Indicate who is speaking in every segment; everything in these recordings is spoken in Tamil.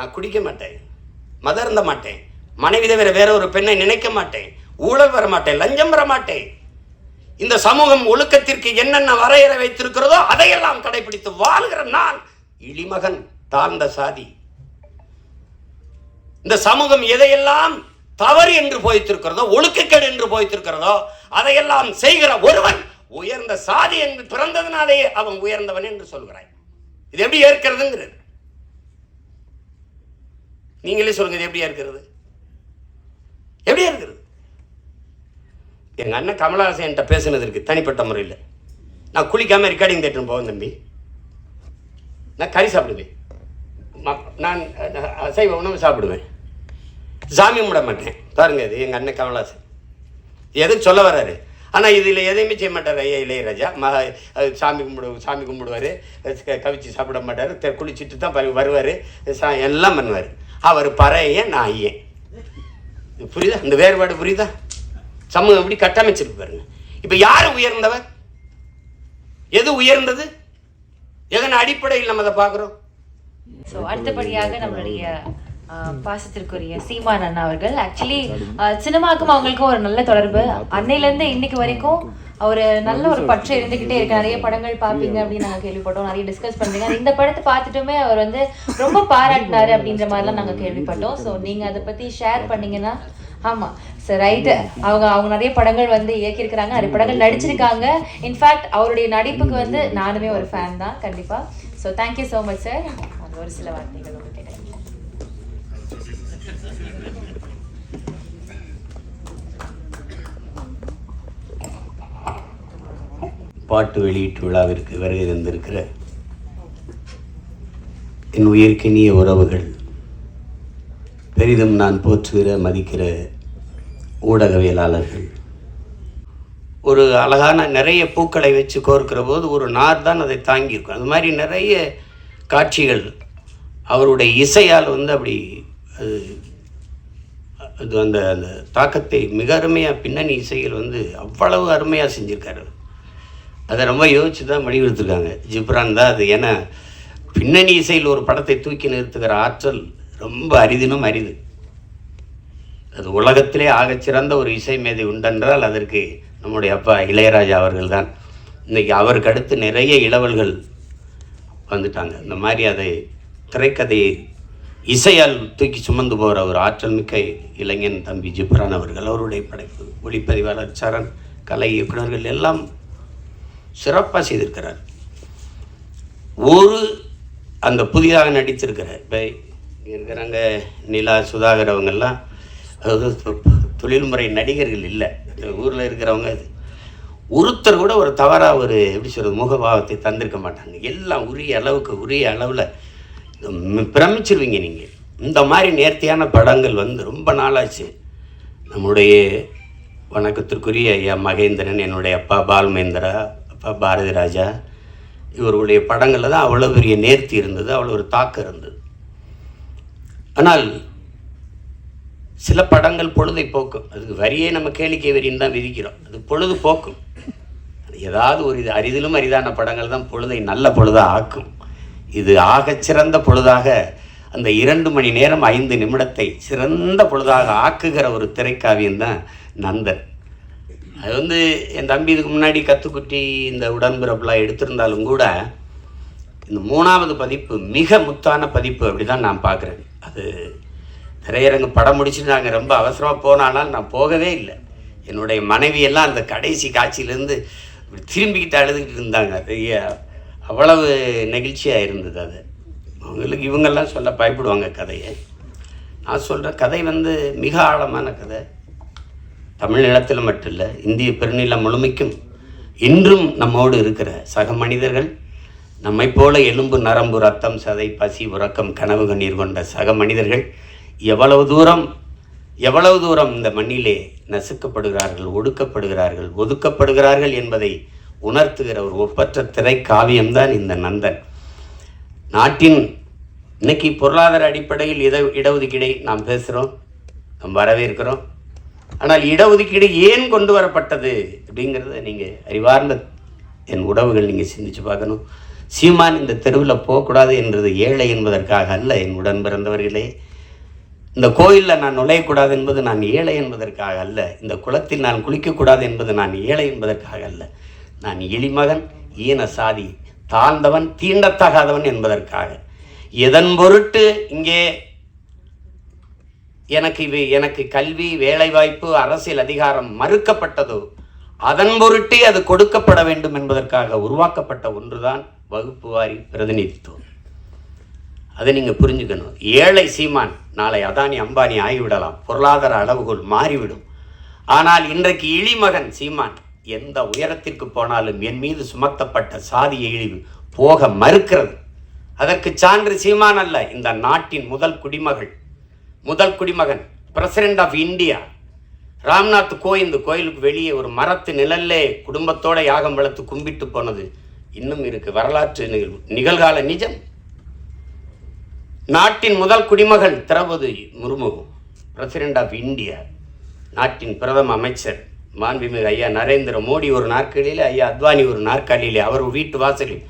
Speaker 1: நான் குடிக்க மாட்டேன் இருந்த மாட்டேன் மனைவி தவிர வேற ஒரு பெண்ணை நினைக்க மாட்டேன் ஊழல் வர மாட்டேன் லஞ்சம் வர மாட்டேன் இந்த சமூகம் ஒழுக்கத்திற்கு என்னென்ன வரையறை வைத்திருக்கிறதோ அதையெல்லாம் கடைபிடித்து வாழ்கிற நான் இளிமகன் தாழ்ந்த சாதி இந்த சமூகம் எதையெல்லாம் தவறு என்று போய்த்திருக்கிறதோ ஒழுக்கக்கேடு என்று போய்த்திருக்கிறதோ அதையெல்லாம் செய்கிற ஒருவன் உயர்ந்த சாதி என்று பிறந்ததுனாலேயே அவன் உயர்ந்தவன் என்று சொல்கிறாய் இது எப்படி ஏற்கிறதுங்கிறது நீங்களே சொல்லுங்க எப்படியா இருக்கிறது எப்படியா இருக்கிறது எங்கள் அண்ணன் கமலஹாசன் என்கிட்ட பேசுனது இருக்குது தனிப்பட்ட முறையில் நான் குளிக்காமல் ரெக்கார்டிங் தேட்டர் போவேன் தம்பி நான் கறி சாப்பிடுவேன் நான் அசைவ உணவு சாப்பிடுவேன் சாமி விட மாட்டேன் பாருங்க இது எங்கள் அண்ணன் கமலஹாசன் எதுவும் சொல்ல வராரு ஆனால் இதில் எதையுமே செய்ய மாட்டார் ஐயா இளையராஜா மக சாமி கும்பிடு சாமி கும்பிடுவார் கவிச்சு சாப்பிட மாட்டார் குளிச்சுட்டு தான் வருவார் சா எல்லாம் பண்ணுவார் அவர் பறைய நான் ஏன் புரியுதா இந்த வேறுபாடு புரியுதா சமூகம் எப்படி கட்டமைச்சிருக்கு பாருங்க இப்போ யார் உயர்ந்தவர் எது உயர்ந்தது எதன் அடிப்படையில் நம்ம அதை பார்க்குறோம்
Speaker 2: ஸோ அடுத்தபடியாக நம்மளுடைய பாசத்திற்குரிய சீமான் அண்ணா அவர்கள் ஆக்சுவலி சினிமாக்கும் அவங்களுக்கும் ஒரு நல்ல தொடர்பு அன்னையிலேருந்து இன்னைக்கு வரைக்கும் அவரு நல்ல ஒரு பற்று இருந்துகிட்டே இருக்கு நிறைய படங்கள் பாப்பீங்க அப்படின்னு நாங்க கேள்விப்பட்டோம் நிறைய டிஸ்கஸ் பண்றீங்க இந்த படத்தை பார்த்துட்டுமே அவர் வந்து ரொம்ப பாராட்டினாரு அப்படின்ற மாதிரிலாம் நாங்க கேள்விப்பட்டோம் ஸோ நீங்க அதை பத்தி ஷேர் பண்ணீங்கன்னா ஆமா சார் ரைட்டு அவங்க அவங்க நிறைய படங்கள் வந்து இயக்கியிருக்கிறாங்க நிறைய படங்கள் நடிச்சிருக்காங்க இன்ஃபேக்ட் அவருடைய நடிப்புக்கு வந்து நானுமே ஒரு ஃபேன் தான் கண்டிப்பா so thank you so much sir ஒரு சில வார்த்தைகள் உங்ககிட்ட
Speaker 1: பாட்டு வெளியீட்டு விழாவிற்கு வருகை தந்திருக்கிற என் உயிர்க்கினிய உறவுகள் பெரிதும் நான் போற்றுகிற மதிக்கிற ஊடகவியலாளர்கள் ஒரு அழகான நிறைய பூக்களை வச்சு கோர்க்கிற போது ஒரு நார் தான் அதை தாங்கியிருக்கும் அது மாதிரி நிறைய காட்சிகள் அவருடைய இசையால் வந்து அப்படி அது அது அந்த அந்த தாக்கத்தை மிக அருமையாக பின்னணி இசையில் வந்து அவ்வளவு அருமையாக செஞ்சுருக்காரு அதை ரொம்ப யோசிச்சு தான் வடிவெடுத்துருக்காங்க ஜிப்ரான் தான் அது ஏன்னா பின்னணி இசையில் ஒரு படத்தை தூக்கி நிறுத்துகிற ஆற்றல் ரொம்ப அரிதினும் அரிது அது உலகத்திலே ஆகச்சிறந்த ஒரு இசை மேதை உண்டென்றால் அதற்கு நம்முடைய அப்பா இளையராஜா அவர்கள் தான் இன்றைக்கி அவருக்கு அடுத்து நிறைய இளவல்கள் வந்துட்டாங்க இந்த மாதிரி அதை திரைக்கதையை இசையால் தூக்கி சுமந்து போகிற ஒரு ஆற்றல் மிக்க இளைஞன் தம்பி ஜிப்ரான் அவர்கள் அவருடைய படைப்பு ஒளிப்பதிவாளர் சரண் கலை இயக்குநர்கள் எல்லாம் சிறப்பாக செய்திருக்கிறார் ஒரு அந்த புதிதாக நடித்திருக்கிற இப்போ இங்கே இருக்கிறாங்க நிலா சுதாகர் அவங்கெல்லாம் அதாவது தொழில்முறை நடிகர்கள் இல்லை ஊரில் இருக்கிறவங்க ஒருத்தர் கூட ஒரு தவறாக ஒரு எப்படி சொல்கிறது முகபாவத்தை தந்திருக்க மாட்டாங்க எல்லாம் உரிய அளவுக்கு உரிய அளவில் பிரமிச்சிருவீங்க நீங்கள் இந்த மாதிரி நேர்த்தியான படங்கள் வந்து ரொம்ப நாளாச்சு நம்முடைய வணக்கத்திற்குரிய ஐயா மகேந்திரன் என்னுடைய அப்பா பால் மகேந்திரா பாரதி ராஜா இவர்களுடைய படங்களில் தான் அவ்வளோ பெரிய நேர்த்தி இருந்தது அவ்வளோ ஒரு தாக்கம் இருந்தது ஆனால் சில படங்கள் பொழுதை போக்கும் அதுக்கு வரியே நம்ம கேளிக்கை வரின்னு தான் விதிக்கிறோம் அது பொழுது போக்கும் ஏதாவது ஒரு இது அரிதிலும் அரிதான படங்கள் தான் பொழுதை நல்ல பொழுதாக ஆக்கும் இது ஆகச் சிறந்த பொழுதாக அந்த இரண்டு மணி நேரம் ஐந்து நிமிடத்தை சிறந்த பொழுதாக ஆக்குகிற ஒரு திரைக்காவியம் தான் நந்தன் அது வந்து என் தம்பி இதுக்கு முன்னாடி கத்துக்குட்டி இந்த உடன்பிறப்புலாம் எடுத்திருந்தாலும் கூட இந்த மூணாவது பதிப்பு மிக முத்தான பதிப்பு அப்படி தான் நான் பார்க்குறேன் அது நிறைய படம் முடிச்சுட்டு நாங்கள் ரொம்ப அவசரமாக போனாலும் நான் போகவே இல்லை என்னுடைய மனைவியெல்லாம் அந்த கடைசி காட்சியிலேருந்து திரும்பிக்கிட்டு அழுதுகிட்டு இருந்தாங்க அது அவ்வளவு நெகிழ்ச்சியாக இருந்தது அது அவங்களுக்கு இவங்கெல்லாம் சொல்ல பயப்படுவாங்க கதையை நான் சொல்கிற கதை வந்து மிக ஆழமான கதை நிலத்தில் மட்டும் இல்லை இந்திய பெருநிலம் முழுமைக்கும் இன்றும் நம்மோடு இருக்கிற சக மனிதர்கள் நம்மை போல எலும்பு நரம்பு ரத்தம் சதை பசி உறக்கம் கனவு கண்ணீர் கொண்ட சக மனிதர்கள் எவ்வளவு தூரம் எவ்வளவு தூரம் இந்த மண்ணிலே நசுக்கப்படுகிறார்கள் ஒடுக்கப்படுகிறார்கள் ஒதுக்கப்படுகிறார்கள் என்பதை உணர்த்துகிற ஒரு ஒப்பற்ற திரை காவியம்தான் இந்த நந்தன் நாட்டின் இன்னைக்கு பொருளாதார அடிப்படையில் இட இடஒதுக்கீடை நாம் பேசுகிறோம் நாம் வரவேற்கிறோம் ஆனால் இடஒதுக்கீடு ஏன் கொண்டு வரப்பட்டது அப்படிங்கிறத நீங்கள் அறிவார்ந்த என் உறவுகள் நீங்கள் சிந்திச்சு பார்க்கணும் சீமான் இந்த தெருவில் போகக்கூடாது என்றது ஏழை என்பதற்காக அல்ல என் உடன் பிறந்தவர்களே இந்த கோயிலில் நான் நுழையக்கூடாது என்பது நான் ஏழை என்பதற்காக அல்ல இந்த குளத்தில் நான் குளிக்கக்கூடாது என்பது நான் ஏழை என்பதற்காக அல்ல நான் எளிமகன் ஈன சாதி தாழ்ந்தவன் தீண்டத்தகாதவன் என்பதற்காக எதன் பொருட்டு இங்கே எனக்கு இவை எனக்கு கல்வி வேலைவாய்ப்பு அரசியல் அதிகாரம் மறுக்கப்பட்டதோ அதன் பொருட்டே அது கொடுக்கப்பட வேண்டும் என்பதற்காக உருவாக்கப்பட்ட ஒன்றுதான் வகுப்பு வாரி பிரதிநிதித்துவம் அதை நீங்கள் புரிஞ்சுக்கணும் ஏழை சீமான் நாளை அதானி அம்பானி ஆகிவிடலாம் பொருளாதார அளவுகள் மாறிவிடும் ஆனால் இன்றைக்கு இழிமகன் சீமான் எந்த உயரத்திற்கு போனாலும் என் மீது சுமத்தப்பட்ட சாதிய இழிவு போக மறுக்கிறது அதற்கு சான்று சீமான் அல்ல இந்த நாட்டின் முதல் குடிமகள் முதல் குடிமகன் president of India Ramnath Kovind கோயிலுக்கு வெளியே ஒரு மரத்து நிழல்லே குடும்பத்தோட யாகம் வளர்த்து கும்பிட்டு போனது இன்னும் இருக்கு வரலாற்று நிகழ்வு நிகழ்கால நிஜம் நாட்டின் முதல் குடிமகள் Draupadi Murmu president of India நாட்டின் பிரதம அமைச்சர் மாண்புமிகு ஐயா நரேந்திர மோடி ஒரு நாற்காலியிலே ஐயா அத்வானி ஒரு நாற்காலியிலே அவர் வீட்டு வாசலில்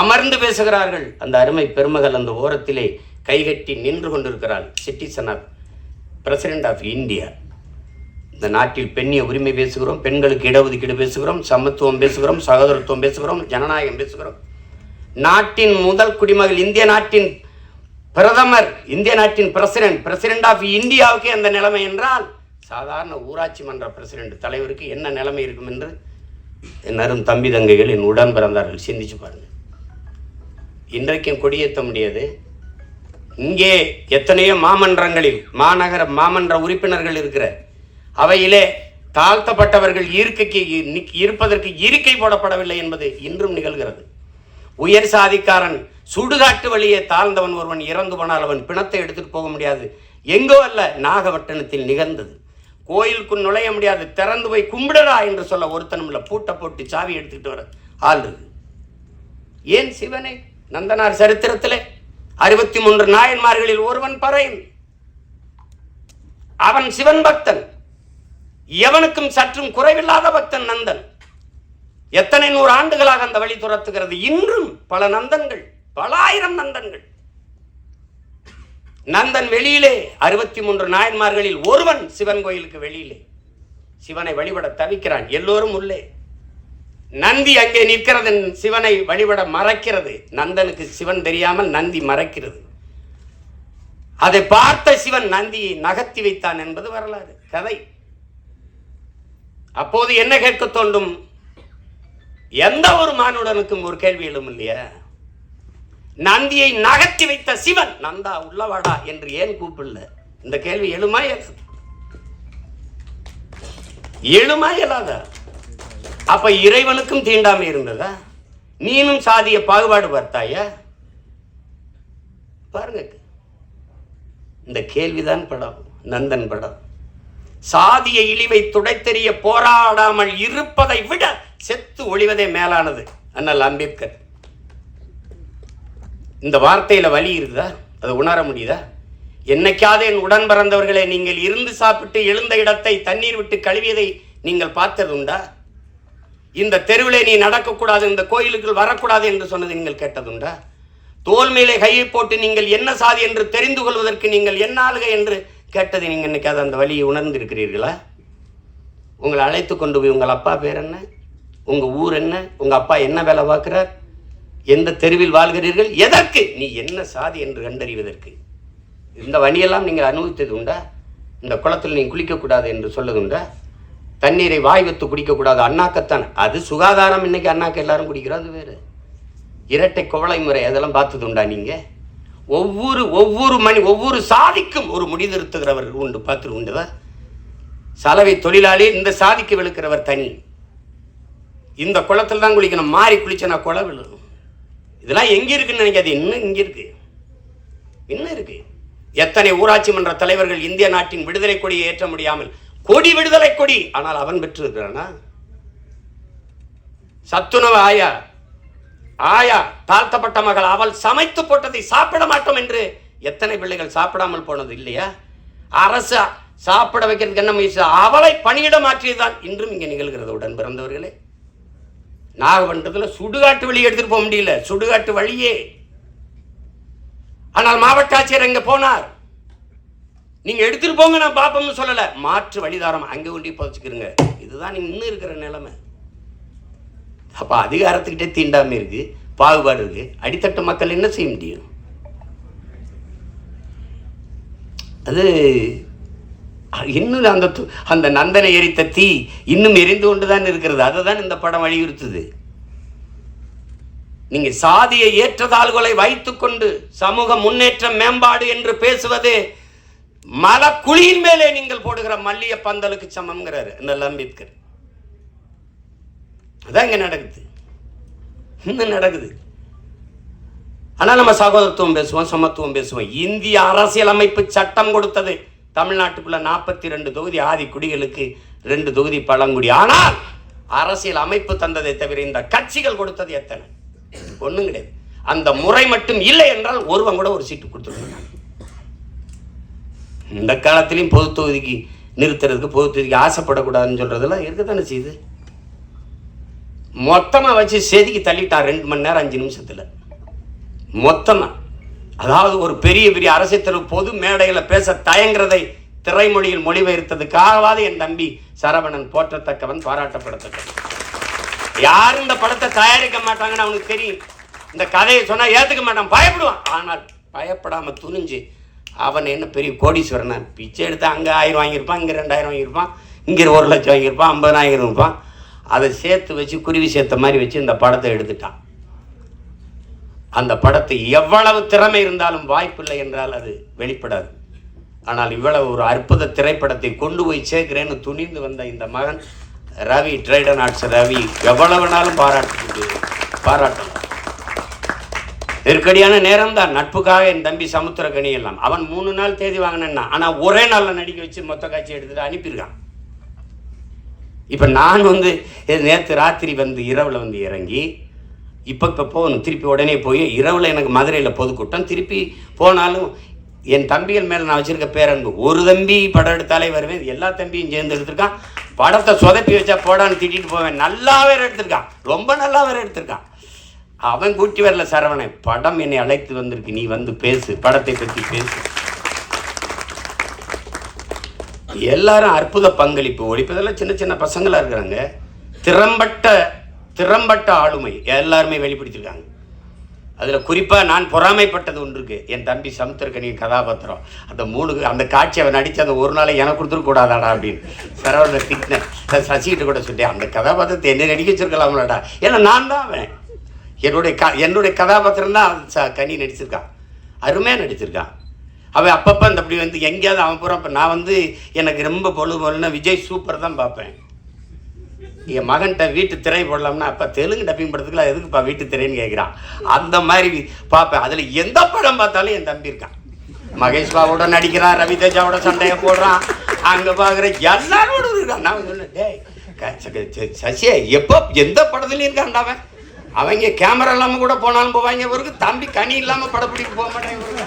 Speaker 1: அமர்ந்து பேசுகிறார்கள் அந்த அருமை பெருமகள் அந்த ஓரத்திலே கைகட்டி நின்று கொண்டிருக்கிறாள் citizen of president of India இந்த நாட்டில் பெண்ணிய உரிமை பேசுகிறோம் பெண்களுக்கு இடஒதுக்கீடு பேசுகிறோம் சமத்துவம் பேசுகிறோம் சகோதரத்துவம் பேசுகிறோம் ஜனநாயகம் பேசுகிறோம் நாட்டின் முதல் குடிமகள் இந்திய நாட்டின் பிரதமர் இந்திய நாட்டின் பிரசிடென்ட் பிரசிடென்ட் ஆஃப் இந்தியாவுக்கு எந்த நிலைமை என்றால் சாதாரண ஊராட்சி மன்ற பிரசிடென்ட் தலைவருக்கு என்ன நிலைமை இருக்கும் என்று என் அரும் தம்பி தங்கைகள் என் உடன் பிறந்தார்கள் சிந்திச்சு பாருங்கள் இன்றைக்கும் கொடியேற்ற முடியாது இங்கே எத்தனையோ மாமன்றங்களில் மாநகர மாமன்ற உறுப்பினர்கள் இருக்கிற அவையிலே தாழ்த்தப்பட்டவர்கள் இருக்கைக்கு இருப்பதற்கு இருக்கை போடப்படவில்லை என்பது இன்றும் நிகழ்கிறது உயர் சாதிக்காரன் சுடுகாட்டு வழியே தாழ்ந்தவன் ஒருவன் இறந்து போனால் அவன் பிணத்தை எடுத்துகிட்டு போக முடியாது எங்கோ அல்ல நாகப்பட்டினத்தில் நிகழ்ந்தது கோயிலுக்கு நுழைய முடியாது திறந்து போய் கும்பிடடா என்று சொல்ல ஒருத்தனும் இல்லை பூட்டை போட்டு சாவி எடுத்துக்கிட்டு வர ஆள் ஏன் சிவனே நந்தனார் சரித்திரத்திலே அறுபத்தி மூன்று நாயன்மார்களில் ஒருவன் பறையன் அவன் சிவன் பக்தன் எவனுக்கும் சற்றும் குறைவில்லாத பக்தன் நந்தன் எத்தனை நூறு ஆண்டுகளாக அந்த வழி துரத்துகிறது இன்றும் பல நந்தன்கள் பல ஆயிரம் நந்தன்கள் நந்தன் வெளியிலே அறுபத்தி மூன்று நாயன்மார்களில் ஒருவன் சிவன் கோயிலுக்கு வெளியிலே சிவனை வழிபட தவிக்கிறான் எல்லோரும் உள்ளே நந்தி அங்கே நிற்கிறது சிவனை வழிபட மறைக்கிறது நந்தனுக்கு சிவன் தெரியாமல் நந்தி மறைக்கிறது அதை பார்த்த சிவன் நந்தியை நகர்த்தி வைத்தான் என்பது வரலாறு கதை அப்போது என்ன கேட்க தோண்டும் எந்த ஒரு மானுடனுக்கும் ஒரு கேள்வி எழும் இல்லையா நந்தியை நகர்த்தி வைத்த சிவன் நந்தா உள்ளவாடா என்று ஏன் கூப்பிடல இந்த கேள்வி எழுமா எழுது எழுமா இயலாதா அப்ப இறைவனுக்கும் தீண்டாமை இருந்ததா நீனும் சாதிய பாகுபாடு பார்த்தாய பாருங்க இந்த கேள்விதான் படம் நந்தன் படம் சாதிய இழிவை துடைத்தெறிய போராடாமல் இருப்பதை விட செத்து ஒளிவதே மேலானது அண்ணல் அம்பேத்கர் இந்த வார்த்தையில் வழி இருக்குதா அதை உணர முடியுதா என்னைக்காவது என் உடன் பிறந்தவர்களை நீங்கள் இருந்து சாப்பிட்டு எழுந்த இடத்தை தண்ணீர் விட்டு கழுவியதை நீங்கள் பார்த்தது உண்டா இந்த தெருவிலே நீ நடக்கக்கூடாது இந்த கோயிலுக்கு வரக்கூடாது என்று சொன்னது நீங்கள் கேட்டதுண்டா தோல் மேலே கையை போட்டு நீங்கள் என்ன சாதி என்று தெரிந்து கொள்வதற்கு நீங்கள் என்ன ஆளுக என்று கேட்டது நீங்கள் இன்னைக்காவது அந்த வழியை உணர்ந்திருக்கிறீர்களா உங்களை அழைத்து கொண்டு போய் உங்கள் அப்பா பேர் என்ன உங்கள் ஊர் என்ன உங்கள் அப்பா என்ன வேலை பார்க்குறார் எந்த தெருவில் வாழ்கிறீர்கள் எதற்கு நீ என்ன சாதி என்று கண்டறிவதற்கு இந்த வழியெல்லாம் நீங்கள் அனுபவித்தது உண்டா இந்த குளத்தில் நீ குளிக்கக்கூடாது என்று சொல்லது உண்டா தண்ணீரை வாய் வைத்து குடிக்கக்கூடாது அண்ணாக்கத்தான் அது சுகாதாரம் இன்னைக்கு அண்ணாக்க எல்லாரும் குடிக்கிறோம் அது வேறு இரட்டை குவளை முறை அதெல்லாம் பார்த்ததுண்டா நீங்கள் ஒவ்வொரு ஒவ்வொரு மணி ஒவ்வொரு சாதிக்கும் ஒரு முடிதிருத்துகிறவர்கள் உண்டு பார்த்து உண்டுதா சலவை தொழிலாளி இந்த சாதிக்கு விழுக்கிறவர் தனி இந்த குளத்தில் தான் குளிக்கணும் மாறி குளிச்சனா குளம் விழுகும் இதெல்லாம் எங்கே இருக்குன்னு நினைக்காது இன்னும் இங்கே இருக்குது இன்னும் இருக்குது எத்தனை ஊராட்சி மன்ற தலைவர்கள் இந்திய நாட்டின் விடுதலை கொடியை ஏற்ற முடியாமல் கொடி விடுதலை கொடி ஆனால் அவன் பெற்றிருக்கிறானா சத்துணவு ஆயா ஆயா தாழ்த்தப்பட்ட மகள் அவள் சமைத்து போட்டதை சாப்பிட மாட்டோம் என்று எத்தனை பிள்ளைகள் சாப்பிடாமல் போனது இல்லையா அரசு சாப்பிட வைக்கிறதுக்கு என்ன முயற்சி அவளை பணியிட மாற்றியதுதான் இன்றும் இங்கே நிகழ்கிறது உடன் பிறந்தவர்களே நாகமன்றத்தில் சுடுகாட்டு வழியை எடுத்துட்டு போக முடியல சுடுகாட்டு வழியே ஆனால் மாவட்ட ஆட்சியர் அங்கே போனார் நீங்க எடுத்துட்டு போங்க நான் பார்ப்போம்னு சொல்லலை மாற்று வழிதாரம் அங்கே கொண்டு புதைச்சிக்கிறங்க இதுதான் நீங்கள் இன்னும் இருக்கிற நிலைமை அப்போ அதிகாரத்துக்கிட்டே தீண்டாமல் இருக்கு பாகுபாடு இருக்கு அடித்தட்டு மக்கள் என்ன செய்ய முடியும் அது இன்னும் அந்த அந்த நந்தனை எரித்த தீ இன்னும் எரிந்து கொண்டுதான் இருக்கிறது அதை தான் இந்த படம் வலியுறுத்துது நீங்க சாதியை ஏற்றதாள்களை வைத்துக்கொண்டு சமூக முன்னேற்றம் மேம்பாடு என்று பேசுவது மலக்குழியின் குழியின் மேலே நீங்கள் போடுகிற மல்லிய பந்தலுக்கு சமம்ங்கிறாரு இந்த அம்பேத்கர் அதான் நடக்குது இன்னும் நடக்குது ஆனால் நம்ம சகோதரத்துவம் பேசுவோம் சமத்துவம் பேசுவோம் இந்திய அரசியலமைப்பு சட்டம் கொடுத்தது தமிழ்நாட்டுக்குள்ள நாற்பத்தி ரெண்டு தொகுதி ஆதி குடிகளுக்கு ரெண்டு தொகுதி பழங்குடி ஆனால் அரசியல் அமைப்பு தந்ததை தவிர இந்த கட்சிகள் கொடுத்தது எத்தனை ஒன்றும் கிடையாது அந்த முறை மட்டும் இல்லை என்றால் ஒருவன் கூட ஒரு சீட்டு கொடுத்துருக்காங்க இந்த காலத்துலேயும் பொது தொகுதிக்கு நிறுத்துறதுக்கு பொது தொகுதிக்கு ஆசைப்படக்கூடாதுன்னு சொல்கிறதெல்லாம் இருக்க தானே செய்யுது மொத்தமாக வச்சு செதுக்கி தள்ளிட்டான் ரெண்டு மணி நேரம் அஞ்சு நிமிஷத்தில் மொத்தமாக அதாவது ஒரு பெரிய பெரிய அரசியல் பொது மேடையில் பேச தயங்குறதை திரைமொழியில் மொழிபெயர்த்ததுக்காகவாது என் தம்பி சரவணன் போற்றத்தக்கவன் பாராட்டப்படத்தக்கவன் யாரும் இந்த படத்தை தயாரிக்க மாட்டாங்கன்னு அவனுக்கு தெரியும் இந்த கதையை சொன்னால் ஏற்றுக்க மாட்டான் பயப்படுவான் ஆனால் பயப்படாமல் துணிஞ்சு அவன் என்ன பெரிய கோடீஸ்வரனா பிச்சை எடுத்து அங்கே ஆயிரம் வாங்கியிருப்பான் இங்கே ரெண்டாயிரம் வாங்கியிருப்பான் இங்கே ஒரு லட்சம் வாங்கியிருப்பான் ஐம்பதாயிரம் இருப்பான் அதை சேர்த்து வச்சு குருவி சேர்த்த மாதிரி வச்சு இந்த படத்தை எடுத்துட்டான் அந்த படத்தை எவ்வளவு திறமை இருந்தாலும் வாய்ப்பில்லை என்றால் அது வெளிப்படாது ஆனால் இவ்வளவு ஒரு அற்புத திரைப்படத்தை கொண்டு போய் சேர்க்கிறேன்னு துணிந்து வந்த இந்த மகன் ரவி ட்ரைடன் ஆர்ட்ஸ் ரவி எவ்வளவுனாலும் பாராட்டு பாராட்டலாம் நெருக்கடியான நேரம் தான் நட்புக்காக என் தம்பி சமுத்திரக்கணி எல்லாம் அவன் மூணு நாள் தேதி வாங்கினா ஆனால் ஒரே நாளில் நடிக்க வச்சு மொத்த காட்சி எடுத்துட்டு அனுப்பியிருக்கான் இப்போ நான் வந்து நேற்று ராத்திரி வந்து இரவில் வந்து இறங்கி இப்போ இப்போ போகணும் திருப்பி உடனே போய் இரவில் எனக்கு மதுரையில் பொதுக்கூட்டம் திருப்பி போனாலும் என் தம்பிகள் மேலே நான் வச்சுருக்க பேரன்பு ஒரு தம்பி படம் எடுத்தாலே வருவேன் எல்லா தம்பியும் சேர்ந்து எடுத்திருக்கான் படத்தை சொதப்பி வச்சா போடான்னு திட்டிட்டு போவேன் நல்லா வேறு எடுத்திருக்கான் ரொம்ப நல்லா வேறு எடுத்திருக்கான் அவன் கூட்டி வரல சரவணன் படம் என்னை அழைத்து வந்திருக்கு நீ வந்து பேசு படத்தை பற்றி பேசு எல்லாரும் அற்புத பங்களிப்பு ஒழிப்பதெல்லாம் சின்ன சின்ன பசங்களாக இருக்கிறாங்க திறம்பட்ட திறம்பட்ட ஆளுமை எல்லாருமே வெளிப்படுத்திருக்காங்க அதில் குறிப்பாக நான் பொறாமைப்பட்டது ஒன்று இருக்குது என் தம்பி சமுத்திரக்கணியின் கதாபாத்திரம் அந்த மூணு அந்த காட்சி அவன் நடித்து அந்த ஒரு நாளை எனக்கு கொடுத்துருக்கூடாதாடா அப்படின்னு சரவணன் திட்டினேன் சசிகிட்ட கூட சொல்லிட்டேன் அந்த கதாபாத்திரத்தை என்ன நடிக்க வச்சிருக்கலாம்லடா ஏன்னா நான் தான் அவன் என்னுடைய க என்னுடைய கதாபாத்திரம் தான் ச கனி நடிச்சிருக்கான் அருமையாக நடிச்சிருக்கான் அவன் அப்பப்போ அந்த அப்படி வந்து எங்கேயாவது அவன் போகிறான் இப்போ நான் வந்து எனக்கு ரொம்ப பொழுது போகலன்னா விஜய் சூப்பர் தான் பார்ப்பேன் என் மகன்கிட்ட வீட்டு திரை போடலாம்னா அப்போ தெலுங்கு டப்பிங் படத்துக்குலாம் எதுக்குப்பா வீட்டு திரைன்னு கேட்குறான் அந்த மாதிரி பார்ப்பேன் அதில் எந்த படம் பார்த்தாலும் என் தம்பி இருக்கான் மகேஷ் பாவோட நடிக்கிறான் ரவி தேஜாவோட சண்டையை போடுறான் அங்கே பார்க்குற எல்லாரோட இருக்கான் நான் சொன்னேன் டேய் சசியா எப்போ எந்த படத்துலையும் இருக்கான்டாவன் அவங்க கேமரா இல்லாமல் கூட போனாலும் போவாங்க இவருக்கு தம்பி கனி இல்லாமல் படப்பிடிக்க போக மாட்டாங்க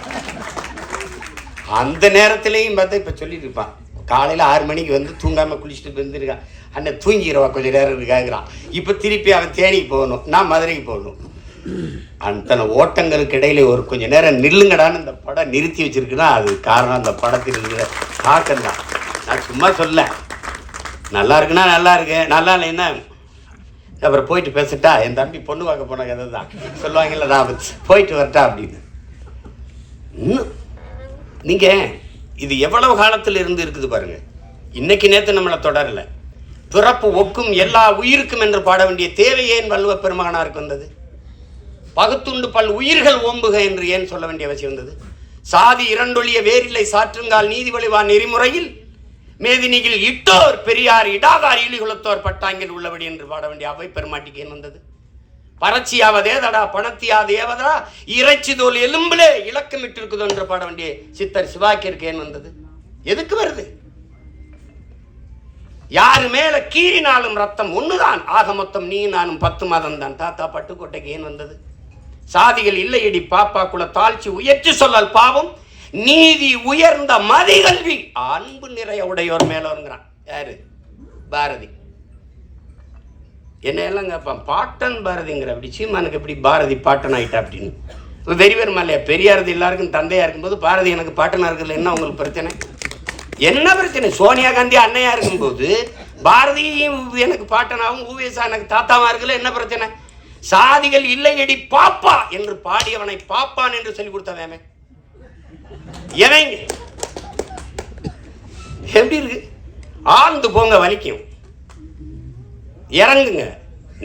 Speaker 1: அந்த நேரத்துலேயும் பார்த்தா இப்போ சொல்லிட்டு இருப்பான் காலையில் ஆறு மணிக்கு வந்து தூங்காமல் குளிச்சுட்டு வந்துருக்கான் அண்ணன் தூங்கிடுவா கொஞ்சம் நேரம் இருக்காங்கிறான் இப்போ திருப்பி அவன் தேனிக்கு போகணும் நான் மதுரைக்கு போகணும் அத்தனை ஓட்டங்களுக்கு இடையில ஒரு கொஞ்ச நேரம் நில்லுங்கடான்னு இந்த படம் நிறுத்தி வச்சிருக்குன்னா அது காரணம் அந்த படத்தில் இருக்கிற தாக்கம் தான் நான் சும்மா சொல்ல நல்லா இருக்குன்னா நல்லா இருக்கு நல்லா இல்லைன்னா அப்புறம் போயிட்டு பேசிட்டா என் தம்பி பொண்ணு பார்க்க போன கதை தான் சொல்லுவாங்கல்ல ராபர்ட்ஸ் போயிட்டு வரட்டா அப்படின்னு இன்னும் நீங்கள் இது எவ்வளவு காலத்தில் இருந்து இருக்குது பாருங்க இன்னைக்கு நேற்று நம்மளை தொடரல பிறப்பு ஒக்கும் எல்லா உயிருக்கும் என்று பாட வேண்டிய தேவை ஏன் வல்லுவ பெருமகனாருக்கு வந்தது பகுத்துண்டு பல் உயிர்கள் ஓம்புக என்று ஏன் சொல்ல வேண்டிய அவசியம் வந்தது சாதி இரண்டொழிய வேரில்லை சாற்றுங்கால் நீதி வழிவா நெறிமுறையில் மேதினியில் இட்டோர் பெரியார் இடாதார் இழிகுலத்தோர் பட்டாங்கில் உள்ளபடி என்று பாட வேண்டிய அவை பெருமாட்டிக்கு ஏன் வந்தது பரட்சியாவதேதடா பணத்தியாதேவதா இறைச்சி தோல் எலும்பிலே இலக்கமிட்டு இருக்குதோ என்று பாட வேண்டிய சித்தர் சிவாக்கியிருக்கு ஏன் வந்தது எதுக்கு வருது யாரு மேல கீறினாலும் ரத்தம் ஒண்ணுதான் ஆக மொத்தம் நீ நானும் பத்து மாதம் தான் தாத்தா பட்டுக்கோட்டைக்கு ஏன் வந்தது சாதிகள் இல்லையடி பாப்பா குல தாழ்ச்சி உயர்ச்சி சொல்லல் பாவம் நீதி உயர்ந்த மதிகல்வி அன்பு நிறைய உடையோர் மேலோருங்கிறான் யாரு பாரதி என்ன எல்லாம் கேட்பான் பாட்டன் பாரதிங்கிற அப்படி சீமானுக்கு எப்படி பாரதி பாட்டன் ஆயிட்டா அப்படின்னு இப்போ வெறிவர் மல்லையா பெரியாரது எல்லாருக்கும் தந்தையாக இருக்கும்போது பாரதி எனக்கு பாட்டனாக இருக்கிறது என்ன உங்களுக்கு பிரச்சனை என்ன பிரச்சனை சோனியா காந்தி அன்னையா இருக்கும்போது பாரதியும் எனக்கு பாட்டனாகவும் ஊவேசா எனக்கு தாத்தாவாக இருக்குல்ல என்ன பிரச்சனை சாதிகள் இல்லையடி பாப்பா என்று பாடியவனை பாப்பான் என்று சொல்லி கொடுத்தவன் எவைங்க எப்படி இருக்கு ஆழ்ந்து போங்க வலிக்கும் இறங்குங்க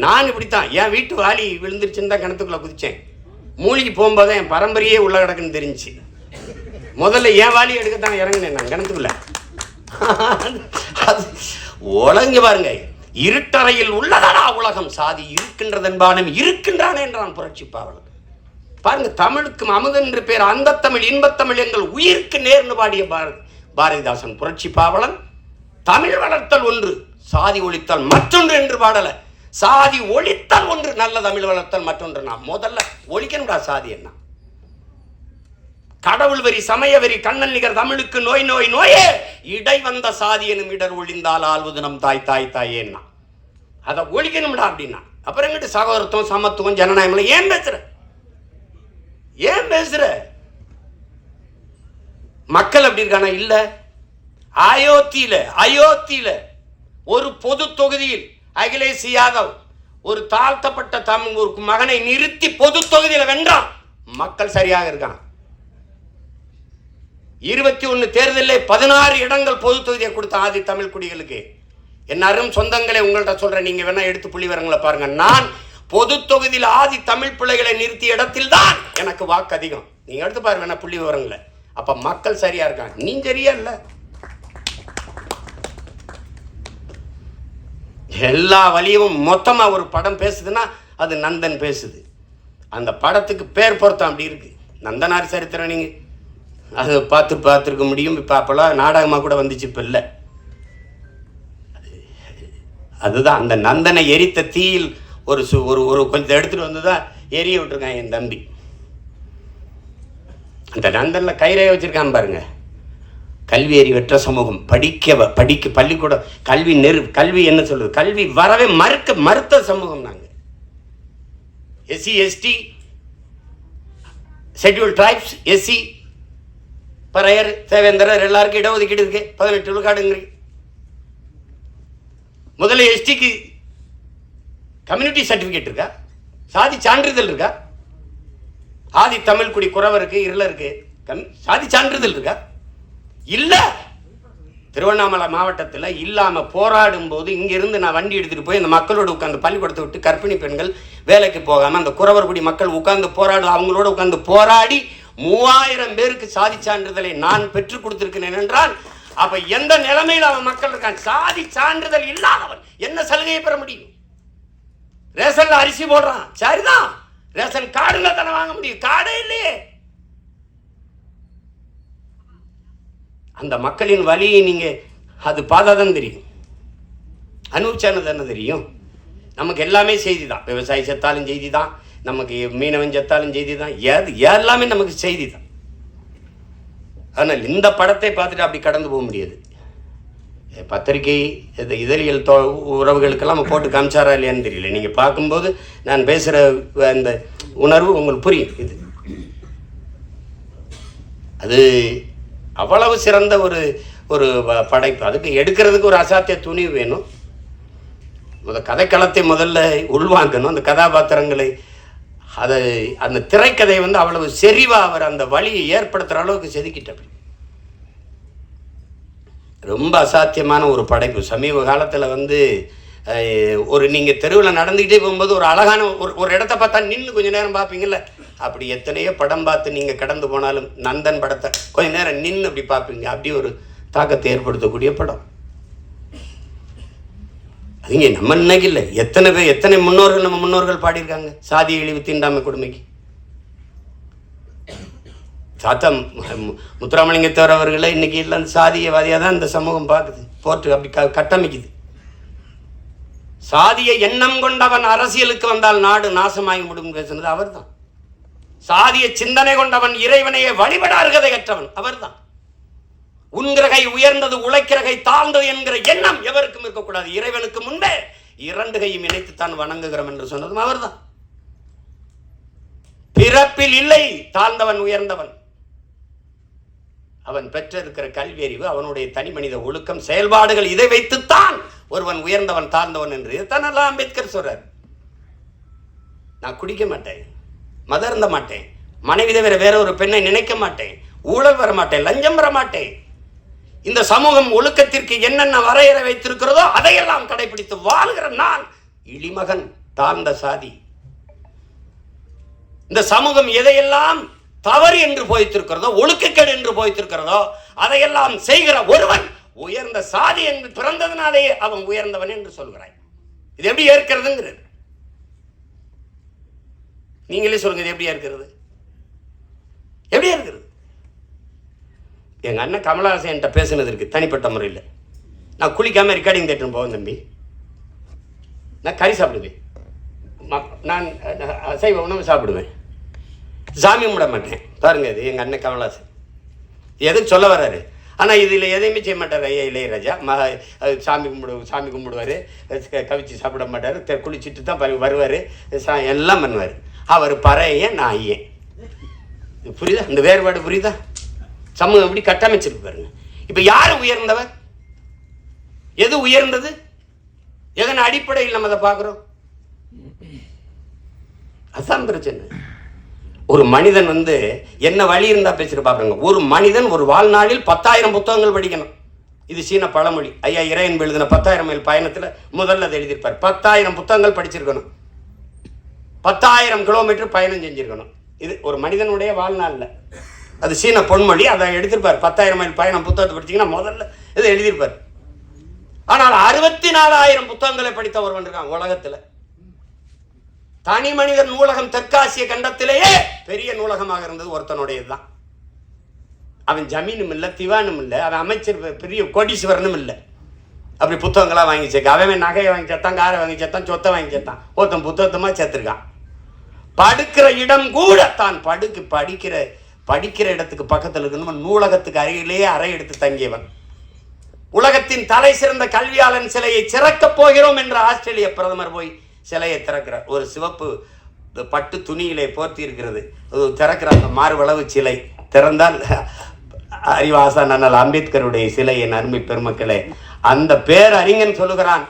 Speaker 1: நான் இப்படித்தான் என் வீட்டு வாலி விழுந்துருச்சுன்னு தான் கிணத்துக்குள்ளே குதித்தேன் மூழ்கி போகும்போது என் பரம்பரையே உள்ள கிடக்குன்னு தெரிஞ்சு முதல்ல என் வாலி எடுக்கத்தான் இறங்கினேன் நான் கிணத்துக்குள்ள அது பாருங்க இருட்டறையில் உள்ளதடா உலகம் சாதி இருக்கின்றதென்பானும் இருக்கின்றானே என்றான் புரட்சி பாருங்க தமிழுக்கு அமுது என்று பேர் அந்த தமிழ் இன்பத்தமிழ் எங்கள் உயிருக்கு நேர்ந்து பாடிய பாரதி பாரதிதாசன் புரட்சி பாவலன் தமிழ் வளர்த்தல் ஒன்று சாதி ஒழித்தல் மற்றொன்று என்று பாடலை சாதி ஒழித்தல் ஒன்று நல்ல தமிழ் வளர்த்தல் மற்றொன்று நான் முதல்ல ஒழிக்கணும்டா சாதி என்ன கடவுள் வரி சமய வரி கண்ணன் நிகர் தமிழுக்கு நோய் நோய் நோயே இடை வந்த சாதி எனும் இடர் ஒழிந்தால் ஆழ்வது நம் தாய் தாய் தாயேன்னா அதை ஒழிக்கணும்டா அப்படின்னா அப்புறம் எங்கிட்டு சகோதரத்துவம் சமத்துவம் ஜனநாயகம் ஏன் பேசுறேன் ஏன் பேசுற மக்கள் அப்படி இருக்கானா இல்ல அயோத்தியில அயோத்தியில ஒரு பொது தொகுதியில் அகிலேஷ் யாதவ் ஒரு தாழ்த்தப்பட்ட தமிழ் ஒரு மகனை நிறுத்தி பொது தொகுதியில் வென்றான் மக்கள் சரியாக இருக்கான் இருபத்தி ஒன்று தேர்தலில் பதினாறு இடங்கள் பொது தொகுதியை கொடுத்த ஆதி தமிழ் குடிகளுக்கு என் அரும் சொந்தங்களை உங்கள்கிட்ட சொல்கிறேன் நீங்கள் வேணால் எடுத்து புள்ளி வரங்களை பாருங்கள் நான் பொது தொகுதியில் ஆதி தமிழ் பிள்ளைகளை நிறுத்திய இடத்தில் தான் எனக்கு வாக்கு அதிகம் நீங்க எடுத்து பாருங்க நான் புள்ளி விவரங்களை அப்போ மக்கள் சரியாக இருக்காங்க நீ சரியா இல்ல எல்லா வழியும் மொத்தமாக ஒரு படம் பேசுதுன்னா அது நந்தன் பேசுது அந்த படத்துக்கு பேர் பொருத்தம் அப்படி இருக்குது நந்தனார் சரித்திர நீங்க அது பார்த்து பார்த்துருக்க முடியும் இப்போ அப்போல்லாம் நாடகமாக கூட வந்துச்சு இப்போ இல்லை அதுதான் அந்த நந்தனை எரித்த தீயில் ஒரு சு ஒரு ஒரு கொஞ்சம் எடுத்துகிட்டு வந்து தான் எரிய விட்டுருக்கான் என் தம்பி அந்த நந்தனில் கயிறைய வச்சுருக்கான் பாருங்கள் கல்வி அறிவற்ற வெற்ற சமூகம் படிக்க படிக்க பள்ளிக்கூடம் கல்வி நெரு கல்வி என்ன சொல்கிறது கல்வி வரவே மறுக்க மறுத்த சமூகம் நாங்கள் SC ST schedule tribes SC Paraiyar Devendrar எல்லாருக்கும் இடஒதுக்கீடு இருக்கு பதினெட்டு விழுக்காடுங்கிறீங்க முதல்ல எஸ்டிக்கு கம்யூனிட்டி சர்டிஃபிகேட் இருக்கா சாதி சான்றிதழ் இருக்கா ஆதி தமிழ் குடி குறவருக்கு இருளருக்கு இருக்கு சாதி சான்றிதழ் இருக்கா இல்லை திருவண்ணாமலை மாவட்டத்தில் இல்லாமல் போராடும் போது இங்கேருந்து நான் வண்டி எடுத்துகிட்டு போய் அந்த மக்களோடு உட்காந்து பள்ளிக்கூடத்தை விட்டு கர்ப்பிணி பெண்கள் வேலைக்கு போகாமல் அந்த குறவர்குடி மக்கள் உட்காந்து போராடு அவங்களோட உட்காந்து போராடி மூவாயிரம் பேருக்கு சாதி சான்றிதழை நான் பெற்றுக் கொடுத்துருக்கிறேன் என்றால் அப்போ எந்த நிலைமையில் அவன் மக்கள் இருக்கான் சாதி சான்றிதழ் இல்லாதவன் என்ன சலுகையை பெற முடியும் ரேஷனில் அரிசி போடுறான் சரிதான் ரேஷன் கார்டுல தானே வாங்க முடியும் கார்டே இல்லையே அந்த மக்களின் வழியை நீங்கள் அது பார்த்தா தெரியும் அனுபவிச்சானது என்ன தெரியும் நமக்கு எல்லாமே செய்தி தான் விவசாயி செத்தாலும் செய்தி தான் நமக்கு மீனவன் செத்தாலும் செய்தி தான் எல்லாமே நமக்கு செய்தி தான் ஆனால் இந்த படத்தை பார்த்துட்டு அப்படி கடந்து போக முடியாது பத்திரிகை இந்த இதழியல் தோ உறவுகளுக்கெல்லாம் போட்டு காமிச்சாரா இல்லையான்னு தெரியல நீங்கள் பார்க்கும்போது நான் பேசுகிற அந்த உணர்வு உங்களுக்கு புரியும் இது அது அவ்வளவு சிறந்த ஒரு ஒரு படைப்பு அதுக்கு எடுக்கிறதுக்கு ஒரு அசாத்திய துணிவு வேணும் முத கதைக்களத்தை முதல்ல உள்வாங்கணும் அந்த கதாபாத்திரங்களை அதை அந்த திரைக்கதை வந்து அவ்வளவு செறிவாக அவர் அந்த வழியை ஏற்படுத்துகிற அளவுக்கு செதுக்கிட்டப்படி ரொம்ப அசாத்தியமான ஒரு படைப்பு சமீப காலத்தில் வந்து ஒரு நீங்கள் தெருவில் நடந்துக்கிட்டே போகும்போது ஒரு அழகான ஒரு ஒரு இடத்த பார்த்தா நின்று கொஞ்சம் நேரம் பார்ப்பீங்கள்ல அப்படி எத்தனையோ படம் பார்த்து நீங்கள் கடந்து போனாலும் நந்தன் படத்தை கொஞ்சம் நேரம் நின்று அப்படி பார்ப்பீங்க அப்படி ஒரு தாக்கத்தை ஏற்படுத்தக்கூடிய படம் அதுங்க நம்ம இன்னைக்கு இல்லை எத்தனை பேர் எத்தனை முன்னோர்கள் நம்ம முன்னோர்கள் பாடியிருக்காங்க சாதி இழிவு தீண்டாமை கொடுமைக்கு தாத்தா முத்துராமலிங்கத்தவர் அவர்களை இன்றைக்கி இல்லை அந்த சாதியவாதியாக தான் இந்த சமூகம் பார்க்குது போட்டு அப்படி க கட்டமைக்குது சாதிய எண்ணம் கொண்டவன் அரசியலுக்கு வந்தால் நாடு நாசமாகி முடியும் பேசுனது அவர் தான் சாதிய சிந்தனை கொண்டவன் இறைவனையே வழிபடார்கதை கற்றவன் அவர் தான் உன்கிறகை உயர்ந்தது உழைக்கிறகை தாழ்ந்தது என்கிற எண்ணம் எவருக்கும் இருக்கக்கூடாது இறைவனுக்கு முன்பே இரண்டு கையும் இணைத்துத்தான் வணங்குகிறோம் என்று சொன்னதும் அவர்தான் பிறப்பில் இல்லை தாழ்ந்தவன் உயர்ந்தவன் அவன் பெற்றிருக்கிற கல்வி அறிவு அவனுடைய தனி மனித ஒழுக்கம் செயல்பாடுகள் இதை வைத்துத்தான் ஒருவன் உயர்ந்தவன் தாழ்ந்தவன் என்று இதுதான் நல்லா அம்பேத்கர் சொல்றார் நான் குடிக்க மாட்டேன் மதர்ந்த மாட்டேன் மனைவி தவிர வேற ஒரு பெண்ணை நினைக்க மாட்டேன் ஊழல் வர மாட்டேன் லஞ்சம் வர மாட்டேன் இந்த சமூகம் ஒழுக்கத்திற்கு என்னென்ன வரையற வைத்திருக்கிறதோ அதையெல்லாம் கடைபிடித்து வாழ்கிற நான் இளிமகன் தாழ்ந்த சாதி இந்த சமூகம் எதையெல்லாம் தவறு என்று போய்த்திருக்கிறதோ ஒழுக்கக்கேடு என்று போய்த்திருக்கிறதோ அதையெல்லாம் செய்கிற ஒருவன் உயர்ந்த சாதி என்று பிறந்ததுனாலேயே அவன் உயர்ந்தவன் என்று சொல்கிறாய் இது எப்படி ஏற்கிறதுங்கிறது நீங்களே சொல்லுங்க இது எப்படி ஏற்கிறது எப்படி இருக்கிறது எங்கள் அண்ணன் கமலஹாசன் பேசுனது இருக்குது தனிப்பட்ட முறையில் நான் குளிக்காமல் ரெக்கார்டிங் தேட்டர் போவேன் தம்பி நான் கறி சாப்பிடுவேன் நான் அசைவ உணவு சாப்பிடுவேன் ஜாமியம் விட மாட்டேன் பாருங்கள் இது எங்கள் அண்ணன் கமலாசன் எதுக்கு சொல்ல வர்றாரு ஆனால் இதில் எதையுமே செய்ய மாட்டார் ஐயா இளையராஜா மகா சாமி கும்பிடு சாமி கும்பிடுவார் கவிச்சு சாப்பிட மாட்டார் குளிச்சுட்டு தான் வருவார் சா எல்லாம் பண்ணுவார் அவர் பறைய நான் ஐயன் புரியுதா இந்த வேறுபாடு புரியுதா சமூகம் எப்படி கட்டமைச்சிருக்கு பாருங்க இப்போ யார் உயர்ந்தவர் எது உயர்ந்தது எதன் அடிப்படையில் நம்ம அதை பார்க்குறோம் அசாம் பிரச்சனை ஒரு மனிதன் வந்து என்ன வழி இருந்தால் பேசியிருப்பாங்க ஒரு மனிதன் ஒரு வாழ்நாளில் பத்தாயிரம் புத்தகங்கள் படிக்கணும் இது சீன பழமொழி ஐயா இறையன் எழுதின பத்தாயிரம் மைல் பயணத்தில் முதல்ல அதை எழுதியிருப்பார் பத்தாயிரம் புத்தகங்கள் படிச்சிருக்கணும் பத்தாயிரம் கிலோமீட்டர் பயணம் செஞ்சுருக்கணும் இது ஒரு மனிதனுடைய வாழ்நாளில் அது சீன பொன்மொழி அதை எடுத்திருப்பார் பத்தாயிரம் மைல் பயணம் புத்தகத்தை படிச்சிங்கன்னா முதல்ல இதை எழுதியிருப்பார் ஆனால் அறுபத்தி நாலாயிரம் புத்தகங்களை படித்த ஒருவன் இருக்கான் உலகத்தில் தனி மனிதர் நூலகம் தெற்காசிய கண்டத்திலேயே பெரிய நூலகமாக இருந்தது ஒருத்தனுடையது தான் அவன் ஜமீனும் இல்லை திவானும் இல்லை அவன் அமைச்சர் பெரிய கோடீஸ்வரனும் இல்லை அப்படி புத்தகங்களாக வாங்கி சேர்க்க அவன் நகையை வாங்கி சேர்த்தான் காரை வாங்கி சேர்த்தான் சொத்தை வாங்கி சேர்த்தான் ஒருத்தன் புத்தகத்தமாக சேர்த்துருக்கான் படுக்கிற இடம் கூட தான் படுக்க படிக்கிற படிக்கிற இடத்துக்கு பக்கத்தில் இருக்கணும் நூலகத்துக்கு அருகிலேயே அறை எடுத்து தங்கியவன் உலகத்தின் தலை சிறந்த கல்வியாளன் சிலையை சிறக்கப் போகிறோம் என்று ஆஸ்திரேலிய பிரதமர் போய் சிலையை திறக்கிறார் ஒரு சிவப்பு பட்டு துணியிலே போர்த்தி இருக்கிறது திறக்கிற அந்த மாறுவளவு சிலை திறந்தால் அறிவாசா அண்ணல் அம்பேத்கருடைய சிலையின் அருமை பெருமக்களே அந்த பேர் அறிஞன் சொல்லுகிறான்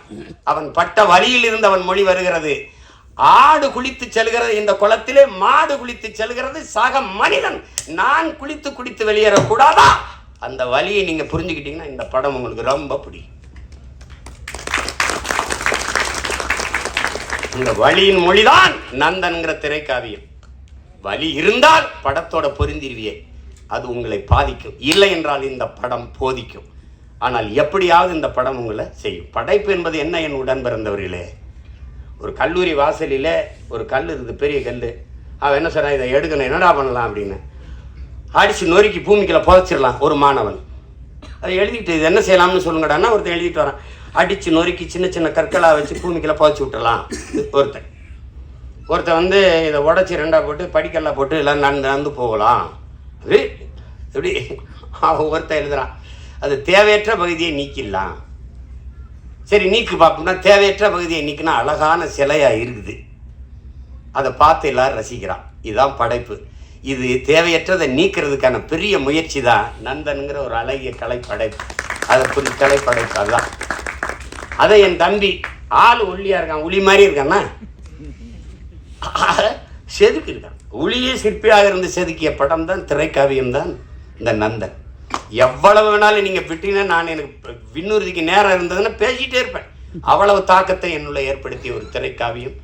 Speaker 1: அவன் பட்ட வழியில் இருந்து அவன் மொழி வருகிறது ஆடு குளித்து செல்கிறது இந்த குளத்திலே மாடு குளித்து செல்கிறது சக மனிதன் நான் குளித்து குளித்து வெளியேறக்கூடாதா அந்த வழியை நீங்கள் புரிஞ்சுக்கிட்டீங்கன்னா இந்த படம் உங்களுக்கு ரொம்ப பிடிக்கும் இந்த வழியின் மொழிதான் நந்தன்கிற திரைக்காவியம் வழி இருந்தால் படத்தோட பொருந்திருவியே அது உங்களை பாதிக்கும் இல்லை என்றால் இந்த படம் போதிக்கும் ஆனால் எப்படியாவது இந்த படம் உங்களை செய்யும் படைப்பு என்பது என்ன என் உடன் பிறந்தவர்களே ஒரு கல்லூரி வாசலில் ஒரு கல் இருக்குது பெரிய கல் அவன் என்ன சொல்கிறான் இதை எடுக்கணும் என்னடா பண்ணலாம் அப்படின்னு அடித்து நொறுக்கி பூமிக்கில் புதைச்சிடலாம் ஒரு மாணவன் அதை எழுதிட்டு இது என்ன செய்யலாம்னு சொல்லுங்கடான்னா ஒருத்தன் எழுதிட்டு வரான் அடித்து நொறுக்கி சின்ன சின்ன கற்களாக வச்சு பூமிக்கெல்லாம் புதைச்சி விட்டுலாம் ஒருத்தன் ஒருத்தன் வந்து இதை உடச்சி ரெண்டாக போட்டு படிக்கல்லாம் போட்டு எல்லாம் நடந்து நடந்து போகலாம் அது எப்படி ஒருத்தன் எழுதுறான் அது தேவையற்ற பகுதியை நீக்கிடலாம் சரி நீக்கு பார்ப்போம்னா தேவையற்ற பகுதியை நீக்கினா அழகான சிலையாக இருக்குது அதை பார்த்து எல்லோரும் ரசிக்கிறான் இதுதான் படைப்பு இது தேவையற்றதை நீக்கிறதுக்கான பெரிய முயற்சி தான் நந்தனுங்கிற ஒரு அழகிய கலை படைப்பு அதை புரி கலை படைப்பு அதுதான் அதை என் தம்பி ஆள் ஒல்லியாக இருக்கான் உளி மாதிரி இருக்கான்னா இருக்கான் ஒளியே சிற்பியாக இருந்து செதுக்கிய படம் தான் திரைக்காவியம் தான் இந்த நந்தன் எவ்வளவு வேணாலும் நீங்கள் விட்டீங்க நான் எனக்கு விண்ணுறுதிக்கு நேரம் இருந்ததுன்னா பேசிகிட்டே இருப்பேன் அவ்வளவு தாக்கத்தை என்னுள்ள ஏற்படுத்திய ஒரு திரைக்காவியம்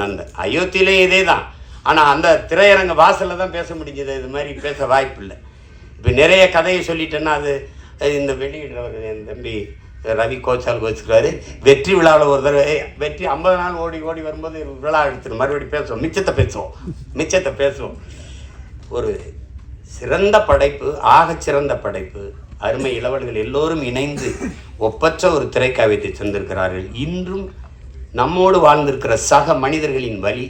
Speaker 1: நந்தன் அயோத்தியிலே இதே தான் ஆனால் அந்த திரையரங்க வாசலில் தான் பேச முடிஞ்சது இது மாதிரி பேச வாய்ப்பு இல்லை இப்போ நிறைய கதையை சொல்லிட்டேன்னா அது இந்த வெளியிடுறவர் என் தம்பி ரவி கோச்சாலுக்கு வச்சுக்கிறாரு வெற்றி விழாவில் ஒரு தடவை வெற்றி ஐம்பது நாள் ஓடி ஓடி வரும்போது விழா எடுத்துரு மறுபடியும் பேசுவோம் மிச்சத்தை பேசுவோம் மிச்சத்தை பேசுவோம் ஒரு சிறந்த படைப்பு ஆக சிறந்த படைப்பு அருமை இளவல்கள் எல்லோரும் இணைந்து ஒப்பற்ற ஒரு திரைக்காவியத்தை சென்றிருக்கிறார்கள் இன்றும் நம்மோடு வாழ்ந்திருக்கிற சக மனிதர்களின் வழி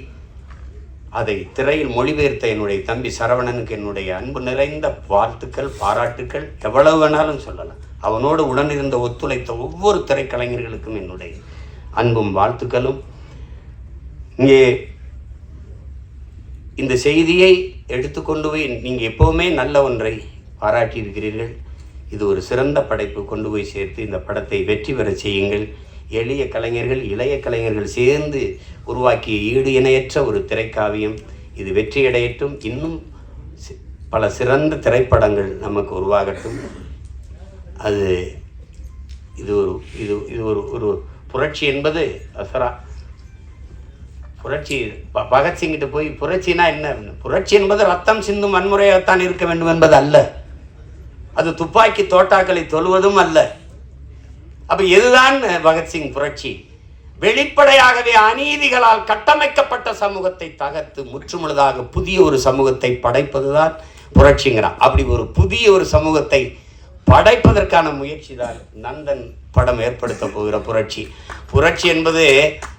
Speaker 1: அதை திரையில் மொழிபெயர்த்த என்னுடைய தம்பி சரவணனுக்கு என்னுடைய அன்பு நிறைந்த வாழ்த்துக்கள் பாராட்டுக்கள் எவ்வளவு வேணாலும் சொல்லலாம் அவனோடு உடனிருந்த ஒத்துழைத்த ஒவ்வொரு திரைக்கலைஞர்களுக்கும் என்னுடைய அன்பும் வாழ்த்துக்களும் இங்கே இந்த செய்தியை எடுத்துக்கொண்டு போய் நீங்கள் எப்போவுமே நல்ல ஒன்றை பாராட்டியிருக்கிறீர்கள் இது ஒரு சிறந்த படைப்பு கொண்டு போய் சேர்த்து இந்த படத்தை வெற்றி பெற செய்யுங்கள் எளிய கலைஞர்கள் இளைய கலைஞர்கள் சேர்ந்து உருவாக்கிய ஈடு இணையற்ற ஒரு திரைக்காவியம் இது வெற்றியடையட்டும் இன்னும் பல சிறந்த திரைப்படங்கள் நமக்கு உருவாகட்டும் அது இது ஒரு இது இது ஒரு ஒரு புரட்சி என்பது அசரா புரட்சி பகத்சிங்கிட்ட போய் புரட்சினா என்ன புரட்சி என்பது ரத்தம் சிந்தும் வன்முறையாகத்தான் இருக்க வேண்டும் என்பது அல்ல அது துப்பாக்கி தோட்டாக்களை தொழுவதும் அல்ல அப்போ எதுதான் பகத்சிங் புரட்சி வெளிப்படையாகவே அநீதிகளால் கட்டமைக்கப்பட்ட சமூகத்தை தகர்த்து முற்றுமுழுதாக புதிய ஒரு சமூகத்தை படைப்பதுதான் புரட்சிங்கிறான் அப்படி ஒரு புதிய ஒரு சமூகத்தை படைப்பதற்கான முயற்சி தான் நந்தன் படம் ஏற்படுத்த போகிற புரட்சி புரட்சி என்பது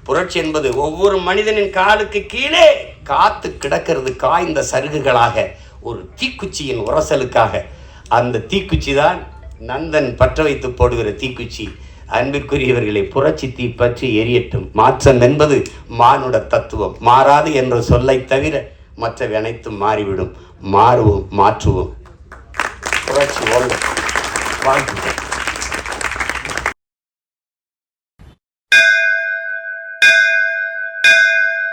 Speaker 1: புரட்சி என்பது ஒவ்வொரு மனிதனின் காலுக்கு கீழே காத்து கிடக்கிறது காய்ந்த சருகுகளாக ஒரு தீக்குச்சியின் உரசலுக்காக அந்த தீக்குச்சி தான் நந்தன் பற்ற வைத்து போடுகிற தீக்குச்சி அன்பிற்குரியவர்களை புரட்சி தீ பற்றி எரியட்டும் மாற்றம் என்பது மானுட தத்துவம் மாறாது என்ற சொல்லை தவிர மற்றவை அனைத்தும் மாறிவிடும் மாறுவோம் மாற்றுவோம் புரட்சி ஓடும் Thank you.